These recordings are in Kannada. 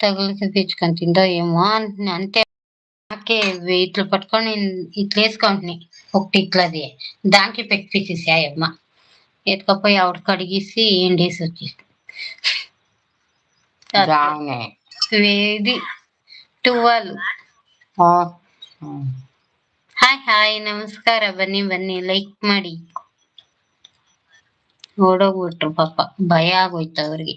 తగిలికి తెచ్చుకొని ఏమో అంటున్నా అంతే నాకే ఇట్లా పట్టుకొని ఇట్లా వేసుకుంటుని ఒకటి ఇట్లది దానికి పెట్టిపించేసి అమ్మ ఎత్తుకపోయి ఆవిడ కడిగేసి ఎండేసి వచ్చేసి ಜಾನೆ ఇది ಟುವಲ್ ಹಾಯ್ ಹಾಯ್ ನಮಸ್ಕಾರ ಬನ್ನಿ ಬನ್ನಿ ಲೈಕ್ ಮಾಡಿ ಓಡೋಗ್ಬಿಟ್ರು ಪಾಪ ಭಯ ಆಗೋಯ್ತು ಅವ್ರಿಗೆ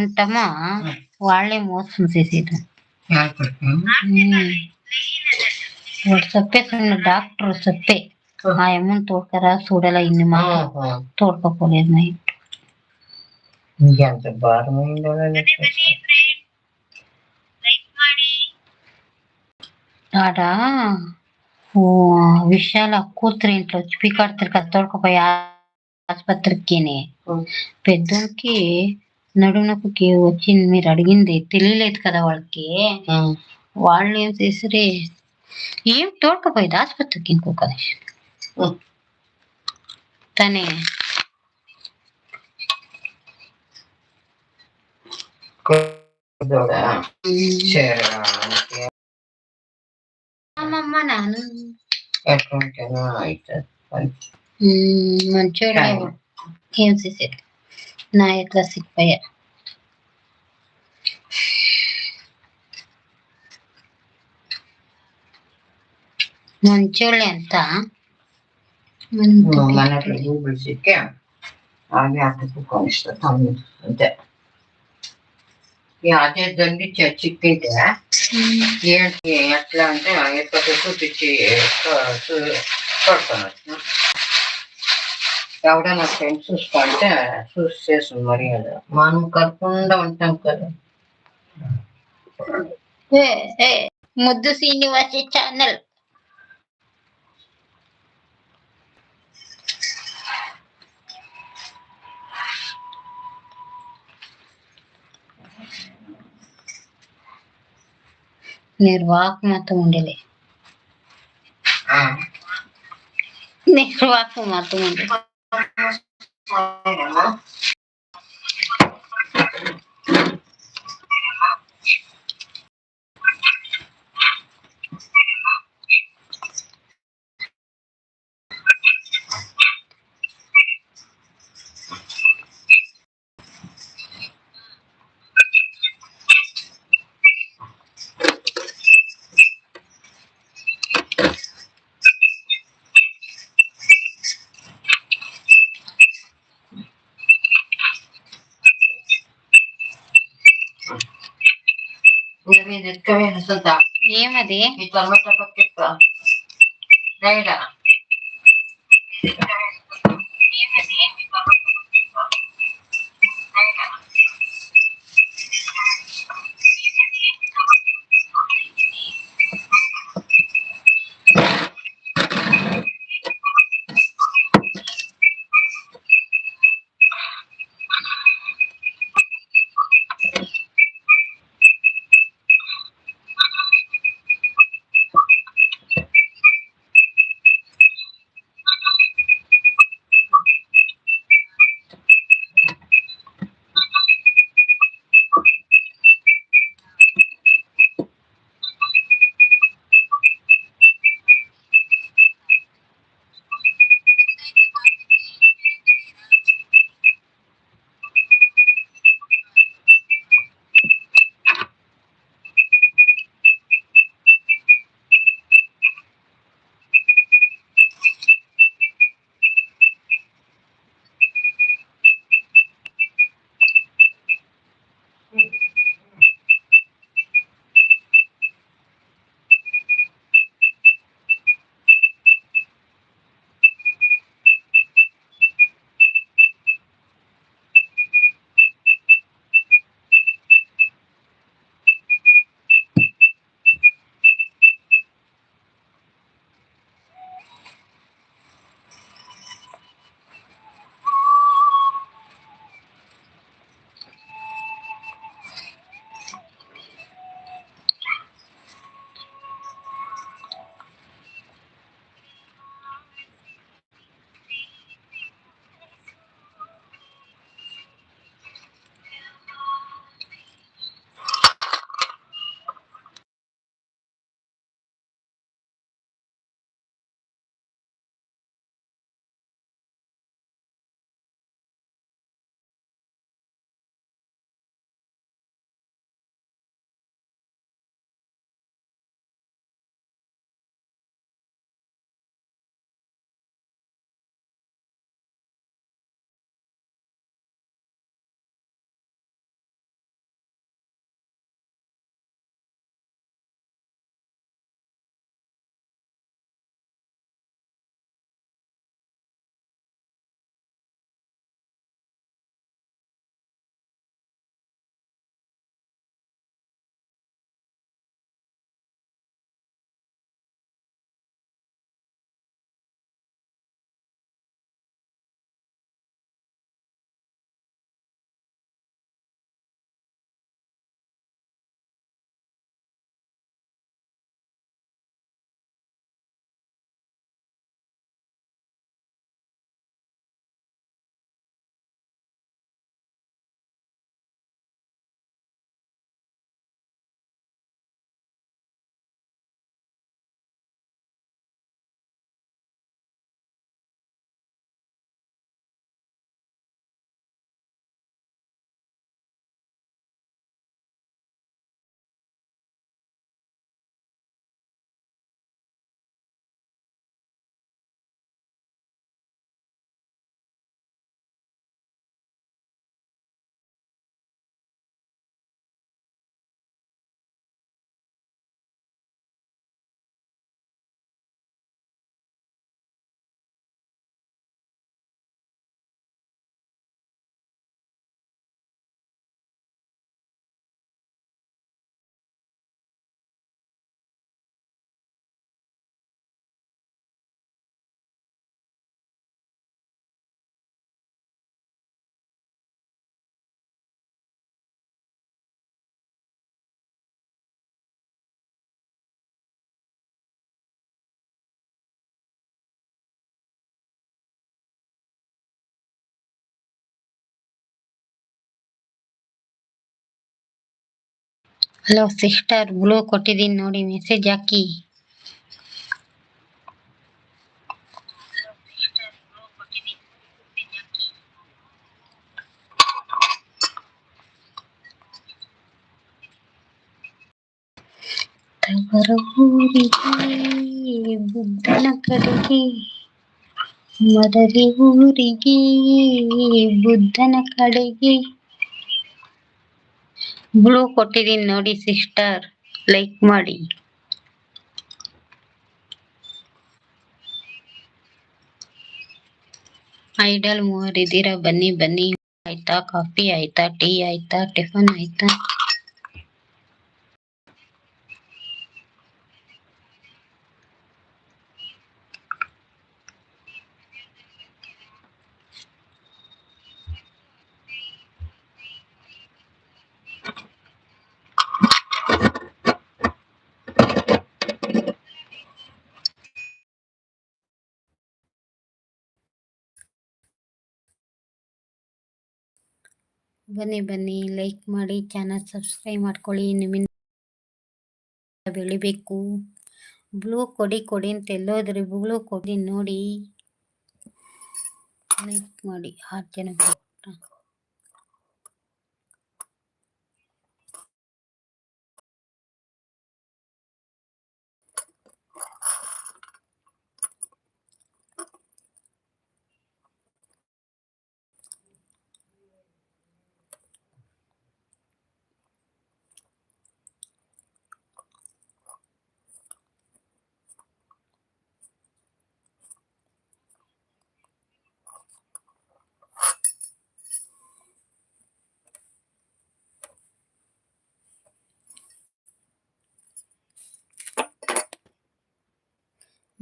ఉంటామో వాళ్ళే మోసం చేసేది ಯಾರು ಕೊಡ್ತೀನಿ వాడు చెప్పేస్తున్న డాక్టర్ చెప్పే ఆ ఏమని తోడుకరా చూడాల ఇన్ని మా తోడుకోపోలేదు నైట్ ఎంత భారమైందో ఆడ ఓ విషయాలు కూతురు ఇంట్లో వచ్చి పీకాడుతారు కదా తోడుకోపోయి ఆసుపత్రికి పెద్దోనికి నడుము నొప్పికి వచ్చింది. మీరు అడిగింది తెలియలేదు కదా వాళ్ళకి. వాళ్ళు ఏం చేసిరి ఏం తోడుకపోయింది? ఆసుపత్రికి ఇంకొక తనే అమ్మమ్మ నాను మంచోడే. ఏం చేసేది ನಾಯಕ ಸಿಪ್ಪಯ್ಯ ನಂಚೋಳೆ ಅಂತ ಮನೆ ಬೆಳೆಸಿಕ್ಕೆ ಹಾಗೆ ಹಾಕಿ ಕನಿಷ್ಠ ತಾನು ಅಂತೆ ಯಾವುದೇ ದಂಡಿ ಚಿಕ್ಕಿದೆ ಎಟ್ಲ ಅಂದ್ರೆ ಎಪ್ಪತ್ತಕ್ಕೂ ಬಿಚ್ಚಿ ಕೊಡ್ತಾನೆ. ఆవిడ నాకు ఏం ఫ్రెండ్స్ అంటే చూసి చేస్తుంది మరి అది. మనం కలపకుండా ఉంటాం కదా. ముద్దు శ్రీనివాసి ఛానల్ నిర్వాహకమతో ఉండేలే. మాత్రం ఉండే ఇది ఇక్కవేను సుంత ఏమది? ఈ తొలమట్ల పక్కెక్క ಹಲೋ ಸಿಸ್ಟರ್ ಬ್ಲೂ ಕೊಟ್ಟಿದ್ದೀನಿ ನೋಡಿ ಮೆಸೇಜ್ ಹಾಕಿ. ತವರ ಊರಿಗೆ, ಬುದ್ಧನ ಕಡೆಗೆ. ಮರಳಿ ಊರಿಗೆ, ಬುದ್ಧನ ಕಡೆಗೆ. ಬ್ಲೂ ಕೊಟ್ಟಿದ್ದೀನಿ ನೋಡಿ ಸಿಸ್ಟರ್, ಲೈಕ್ ಮಾಡಿ. ಐಡಲ್ ಮೂವರ್ ಇದ್ದೀರಾ ಬನ್ನಿ ಬನ್ನಿ. ಆಯ್ತಾ? ಕಾಫಿ ಆಯ್ತಾ? ಟೀ ಆಯ್ತಾ? ಟಿಫನ್ ಆಯ್ತಾ? ಬನ್ನಿ ಬನ್ನಿ ಲೈಕ್ ಮಾಡಿ ಚಾನಲ್ ಸಬ್ಸ್ಕ್ರೈಬ್ ಮಾಡ್ಕೊಳ್ಳಿ. ನಿಮ್ಮಿಂದ ಬೆಳಿಬೇಕು. ಬ್ಲೂ ಕೊಡಿ ಕೊಡಿ ಅಂತ ಎಲ್ಲೋದ್ರಿ ಬ್ಲೂ ಕೊಡಿ ನೋಡಿ. ಲೈಕ್ ಮಾಡಿ, ಆರು ಜನ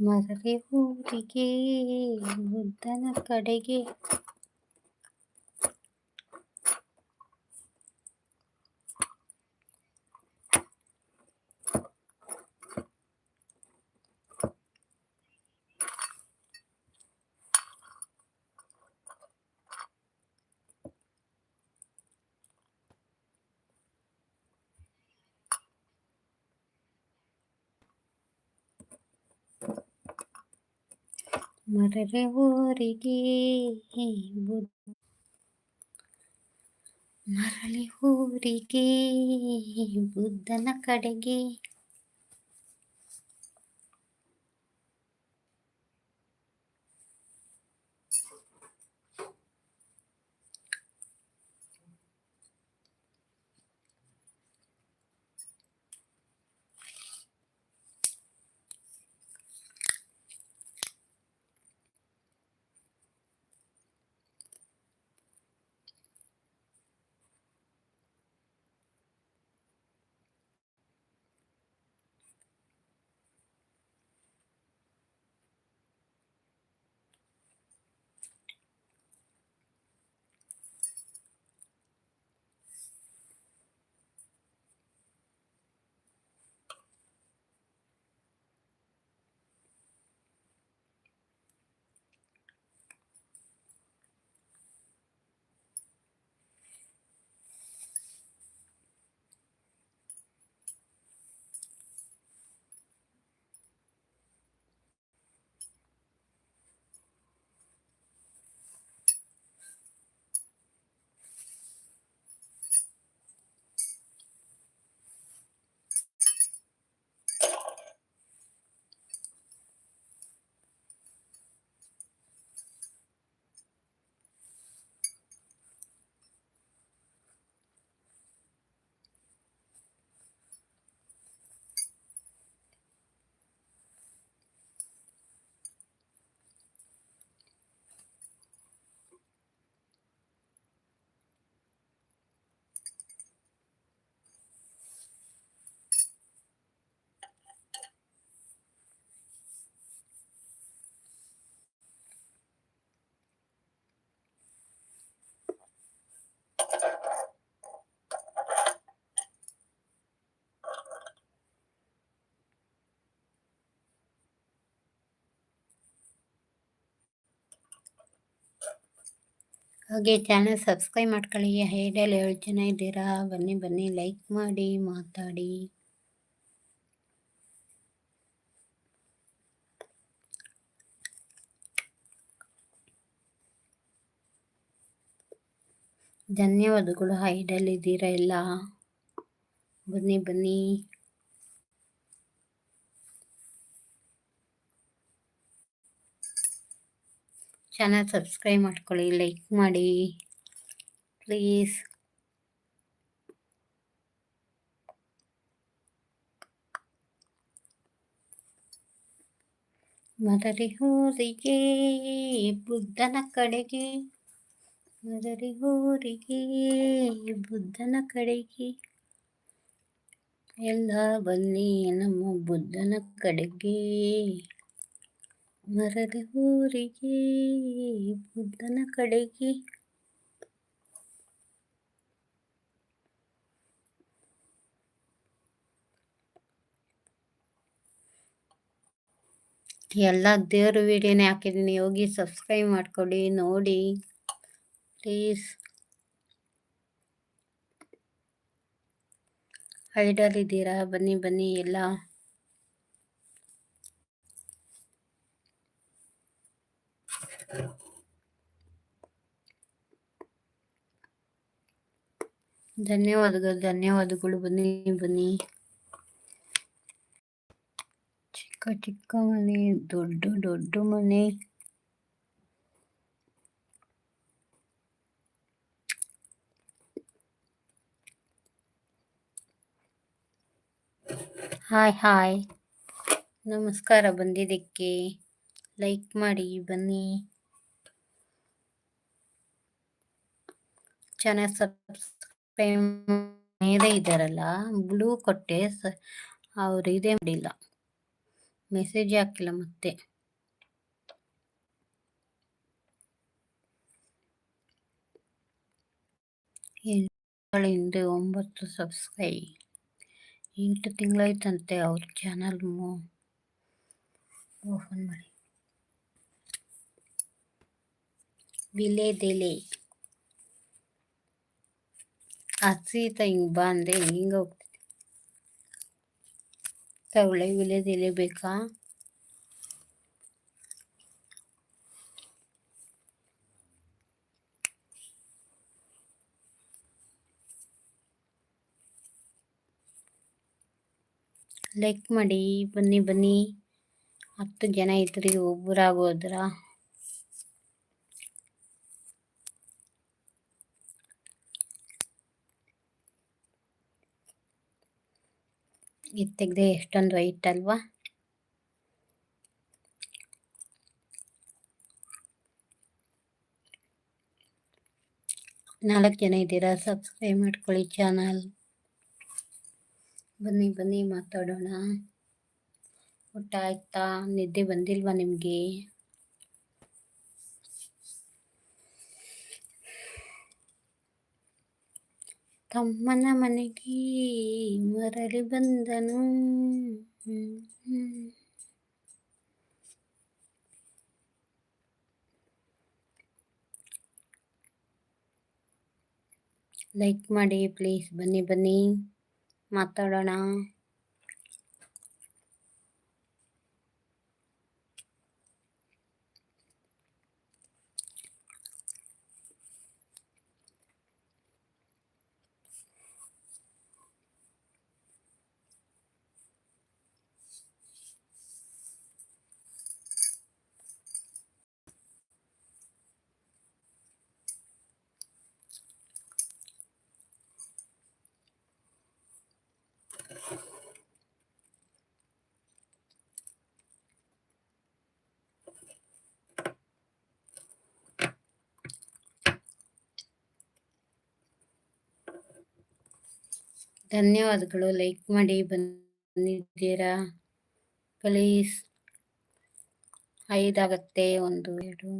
ಮರಳಿ ಊರಿಗೆ ಮುದ್ದನ ಕಡೆಗೆ ಊರಿಗೆ ಬುದ್ಧ ಮರಳಿ ಊರಿಗೆ ಬುದ್ಧನ ಕಡೆಗೆ ಹಾಗೆ ಚಾನಲ್ ಸಬ್ಸ್ಕ್ರೈಬ್ ಮಾಡ್ಕೊಳ್ಳಿ. ಐಡಿಯಲ್ಲಿ ಏಳು ಜನ ಇದ್ದೀರಾ? ಬನ್ನಿ ಬನ್ನಿ ಲೈಕ್ ಮಾಡಿ ಮಾತಾಡಿ. ಧನ್ಯವಾದಗಳು. ಹೈಡಲ್ಲಿ ಇದ್ದೀರಾ ಎಲ್ಲ? ಬನ್ನಿ ಬನ್ನಿ. ಚಾನಲ್ ಸಬ್ಸ್ಕ್ರೈಬ್ ಮಾಡ್ಕೊಳ್ಳಿ, ಲೈಕ್ ಮಾಡಿ. ಪ್ಲೀಸ್. ಮದರಿ ಹೋರಿಗೆ ಬುದ್ಧನ ಕಡೆಗೆ. ಮರಳಿ ಹೋರಿಗೆ ಬುದ್ಧನ ಕಡೆಗೆ. ಎಲ್ಲ ಬನ್ನಿ ನಮ್ಮ ಬುದ್ಧನ ಕಡೆಗೆ. ಮರದ ಊರಿಗೆ, ಬುದ್ಧನ ಕಡೆಗೆ. ಎಲ್ಲ ದೇವ್ರ ವಿಡಿಯೋನೇ ಹಾಕಿದ್ದೀನಿ. ಹೋಗಿ ಸಬ್ಸ್ಕ್ರೈಬ್ ಮಾಡ್ಕೊಳ್ಳಿ ನೋಡಿ. ಪ್ಲೀಸ್. ಐಡಲ್ ಇದ್ದೀರಾ? ಬನ್ನಿ ಬನ್ನಿ, ಎಲ್ಲ. ಧನ್ಯವಾದಗಳು ಧನ್ಯವಾದಗಳು. ಬನ್ನಿ ಬನ್ನಿ. ಚಿಕ್ಕ ಚಿಕ್ಕ ಮನೆ, ದೊಡ್ಡ ದೊಡ್ಡ ಮನೆ. ಹಾಯ್ ಹಾಯ್ ನಮಸ್ಕಾರ ಬಂದಿದ್ದಕ್ಕೆ. ಲೈಕ್ ಮಾಡಿ, ಬನ್ನಿ. ಚೆನ್ನಾಗಿ ಸಬ್ಸ್ಕ್ರೈಬ್ ಇದ್ದಾರಲ್ಲ ಬ್ಲೂ ಕೊಟ್ಟೆ ಅವ್ರು ಇದೇ ಮಾಡಿಲ್ಲ. ಮೆಸೇಜ್ ಹಾಕಿಲ್ಲ ಮತ್ತೆ. ಎಂಟು ಒಂಬತ್ತು ಸಬ್ಸ್ಕ್ರೈಬ್ ಎಂಟು ತಿಂಗಳಾಯ್ತಂತೆ ಅವ್ರ ಚಾನಲ್ ಓಪನ್ ಮಾಡಿ. ವಿಲೇದೆಲೆ ಹಸೀತ ಹಿಂಗೆ ಬಾ ಅಂದೆ ಹಿಂಗೆ ಹೋಗ್ತಿದ್ದೆ ತಗೊಳ್ಳಿ ವಿಲೇದೆಲೆ ಬೇಕಾ? ಲೈಕ್ ಮಾಡಿ, ಬನ್ನಿ ಬನ್ನಿ. ಹತ್ತು ಜನ ಇದ್ರಿ ಒಬ್ಬರಾಗೋದ್ರ ಇದು ಎಷ್ಟೊಂದು ವೈಟ್ ಅಲ್ವಾ? ನಾಲ್ಕು ಜನ ಇದ್ದೀರಾ? ಸಬ್ಸ್ಕ್ರೈಬ್ ಮಾಡ್ಕೊಳ್ಳಿ ಚಾನಲ್ ಬನ್ನಿ ಬನ್ನಿ ಮಾತಾಡೋಣ. ಊಟ ಆಯ್ತಾ ನಿದ್ದೆ ಬಂದಿಲ್ವಾ ನಿಮಗೆ? ತಮ್ಮನ ಮನೆಗೆ ಮರಳಿ ಬಂದನು. ಲೈಕ್ ಮಾಡಿ ಪ್ಲೀಸ್ ಬನ್ನಿ ಬನ್ನಿ. ಮಾತಾಡೋಣ. ಧನ್ಯವಾದಗಳು. ಲೈಕ್ ಮಾಡಿ ಬಂದಿದ್ದೀರಾ? ಪ್ಲೀಸ್. ಐದಾಗತ್ತೆ. ಒಂದು, ಎರಡು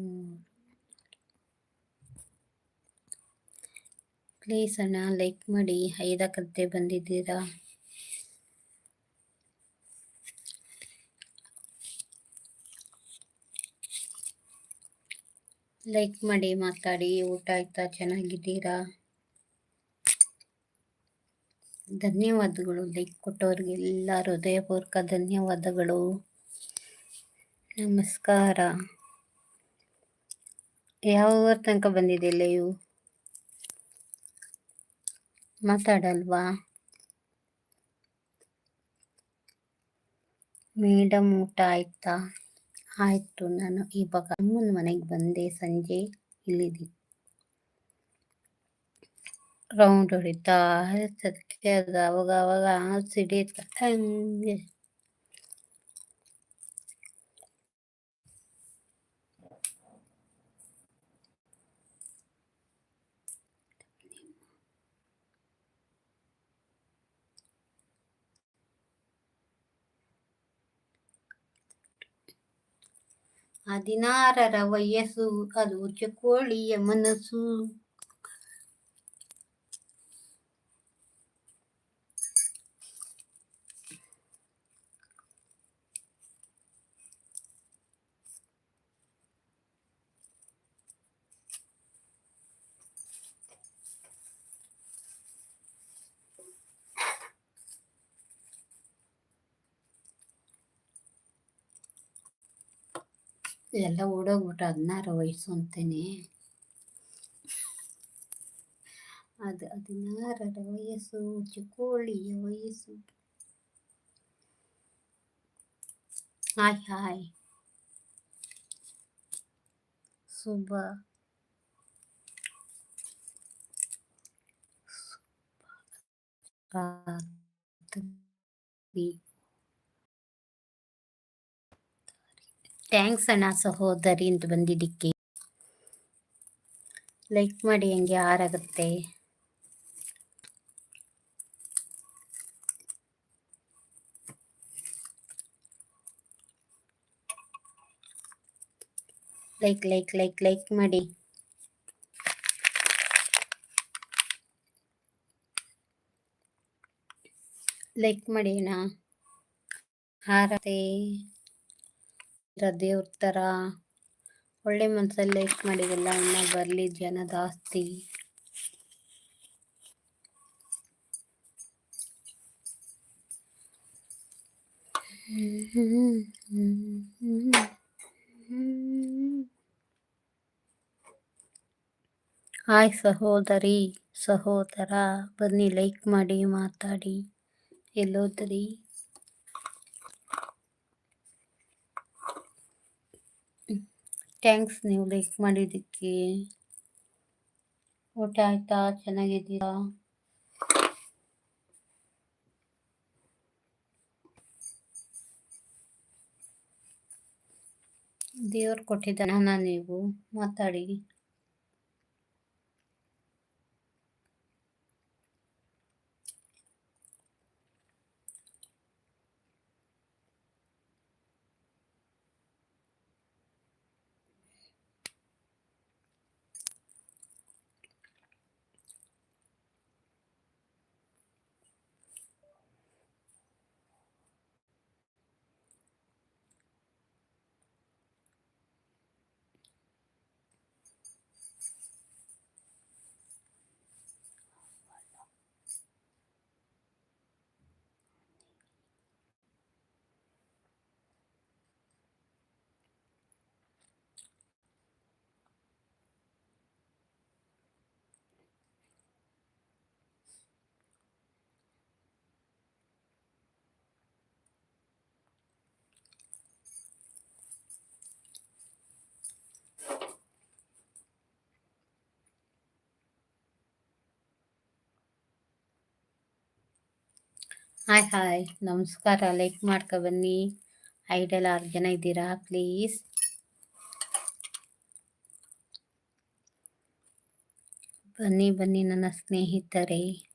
ಪ್ಲೀಸ್ ಅಣ್ಣ, ಲೈಕ್ ಮಾಡಿ. ಐದಾಗತ್ತೆ ಬಂದಿದ್ದೀರಾ? ಲೈಕ್ ಮಾಡಿ ಮಾತಾಡಿ. ಊಟ ಆಯ್ತಾ? ಚೆನ್ನಾಗಿದ್ದೀರಾ? ಧನ್ಯವಾದಗಳು. ಲೈಕ್ ಕೊಟ್ಟವ್ರಿಗೆಲ್ಲ ಹೃದಯಪೂರ್ವಕ ಧನ್ಯವಾದಗಳು. ನಮಸ್ಕಾರ. ಯಾವ ತನಕ ಬಂದಿದೆ ಲೈವ್ ಮಾತಾಡಲ್ವಾ? ಮೇಡಮ್ ಊಟ ಆಯ್ತಾ? ಆಯ್ತು ನಾನು ಇವಾಗ ಅಮ್ಮನ ಮನೆಗೆ ಬಂದೆ ಸಂಜೆ ಇಲ್ಲಿದ್ದಿ ರೌಂಡ್ ಹೊಡಿತಾ ಇರ್ತದೆ ಅದು ಅವಾಗ ಅವಾಗ ಸಿಡಿಯುತ್ತೆ ಹಂಗೆ ಹದಿನಾರರ ವಯಸ್ಸು ಅದು ಚಕೋಳಿಯ ಮನಸ್ಸು ಎಲ್ಲ ಓಡೋಗ್ಬಿಟ್ಟು ಹದಿನಾರು ವಯಸ್ಸು ಅಂತೇನೆ. ಅದು ಹದಿನಾರರ ವಯಸ್ಸು ಚಿಕ್ಕೋಳಿಯ ವಯಸ್ಸು. Hi hi. ಶುಭ. ರಾತ್ರಿ ಥ್ಯಾಂಕ್ಸ್ ಅಣ್ಣ ಸಹೋದರಿ ಅಂತ ಬಂದಿದ್ದಕ್ಕೆ. ಲೈಕ್ ಮಾಡಿ ಹಂಗೆ ಆರಾಗುತ್ತೆ ಲೈಕ್ ಲೈಕ್ ಲೈಕ್ ಲೈಕ್ ಮಾಡಿ. ಲೈಕ್ ಮಾಡಿ ಅಣ್ಣ. ಇರೋ ದೇವ್ರ ಥರ ಒಳ್ಳೆ ಮನಸ್ಸಲ್ಲಿ ಲೈಕ್ ಮಾಡಿದೆಲ್ಲ ಇನ್ನ ಬರಲಿ ಜನ ಜಾಸ್ತಿ. ಹಾಯ್ ಸಹೋದರಿ, ಸಹೋದರ, ಬನ್ನಿ ಲೈಕ್ ಮಾಡಿ, ಮಾತಾಡಿ. ಎಲ್ಲೋದ್ರಿ? ಥ್ಯಾಂಕ್ಸ್ ನೀವು ಲೈಕ್ ಮಾಡಿದ್ದಕ್ಕೆ. ಊಟ ಆಯ್ತಾ? ಚೆನ್ನಾಗಿದ್ದೀರಾ? ದೇವ್ರು ಕೊಟ್ಟಿದ್ದಾನ ನೀವು ಮಾತಾಡಿ. ಹಾಯ್ ಹಾಯ್ ನಮಸ್ಕಾರ. ಲೈಕ್ ಮಾಡ್ಕೊ ಬನ್ನಿ. ಐಡಲ್ ಆರು ಜನ ಇದ್ದೀರಾ? ಪ್ಲೀಸ್ ಬನ್ನಿ ಬನ್ನಿ, ನನ್ನ ಸ್ನೇಹಿತರೆ.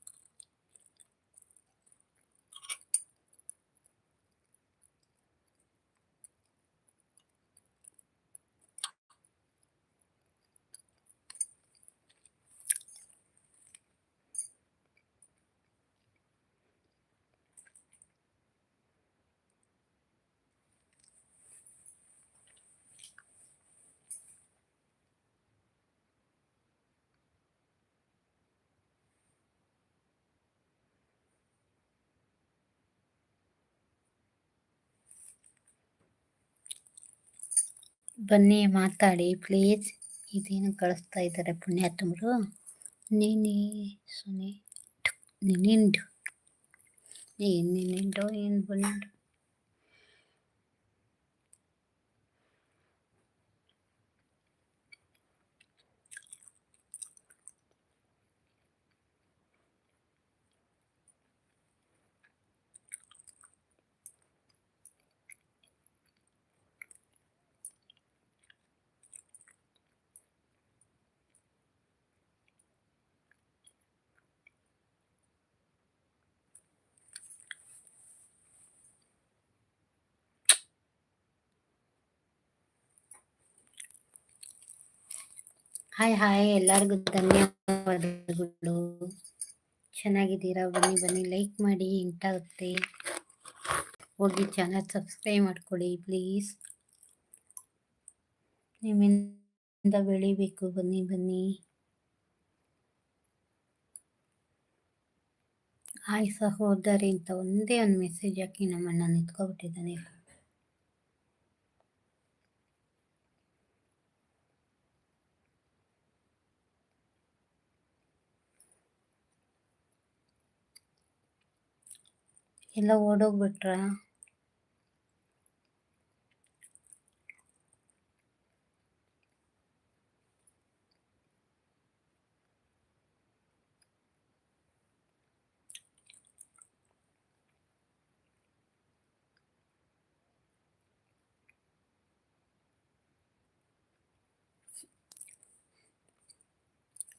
ಬನ್ನಿ ಮಾತಾಡಿ ಪ್ಲೀಸ್ ಇದೇನು ಕಳಿಸ್ತಾ ಇದ್ದಾರೆ ಪುಣ್ಯಾತ್ಮರು ನೀನೇ ಸುನಿ ನಿನ್ನಿಂಡು ಏನ್ ನಿನ್ನಿಂಡೋ ಏನ್ ಬಂಡು ಹಾಯ್ ಹಾಯ್ ಎಲ್ಲರಿಗೂ ಧನ್ಯವಾದಗಳು. ಚೆನ್ನಾಗಿದ್ದೀರಾ? ಬನ್ನಿ ಬನ್ನಿ. ಲೈಕ್ ಮಾಡಿ ಇಂಟಾಗುತ್ತೆ ಹೋಗಿ ಚಾನಲ್ ಸಬ್ಸ್ಕ್ರೈಬ್ ಮಾಡ್ಕೊಳ್ಳಿ ಪ್ಲೀಸ್ ನಿಮ್ಮಿಂದ ಬೆಳಿಬೇಕು. ಬನ್ನಿ ಬನ್ನಿ. ಹಾಯ್ ಸಹೋದರಿ ಅಂತ ಒಂದೇ ಒಂದು ಮೆಸೇಜ್ ಹಾಕಿ ನಮ್ಮನ್ನ ನಿಂತ್ಕೊಬಿಟ್ಟಿದ್ದಾನೆ. ಎಲ್ಲ ಓಡೋಗ್ಬಿಟ್ರಾ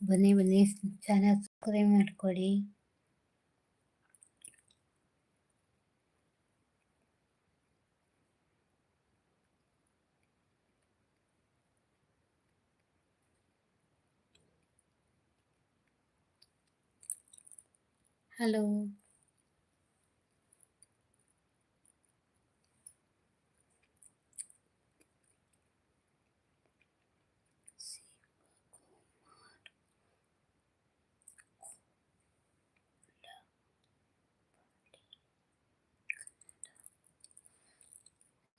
ಬನ್ನಿ ಬನ್ನಿ ಚಾನಲ್ ಸಬ್ಸ್ಕ್ರೈಬ್ ಮಾಡ್ಕೊಳ್ಳಿ ಹಲೋ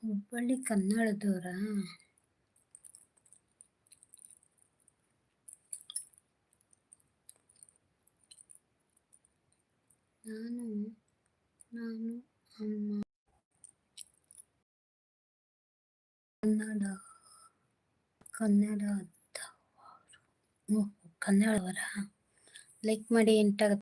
ಹುಬ್ಬಳ್ಳಿ ಕನ್ನಡದವರಾ ನಾನು ನಾನು ಅಮ್ಮ ಕನ್ನಡ ಕನ್ನಡ ಕನ್ನಡವರ ಲೈಕ್ ಮಾಡಿ ಎಂಟಾಗುತ್ತೆ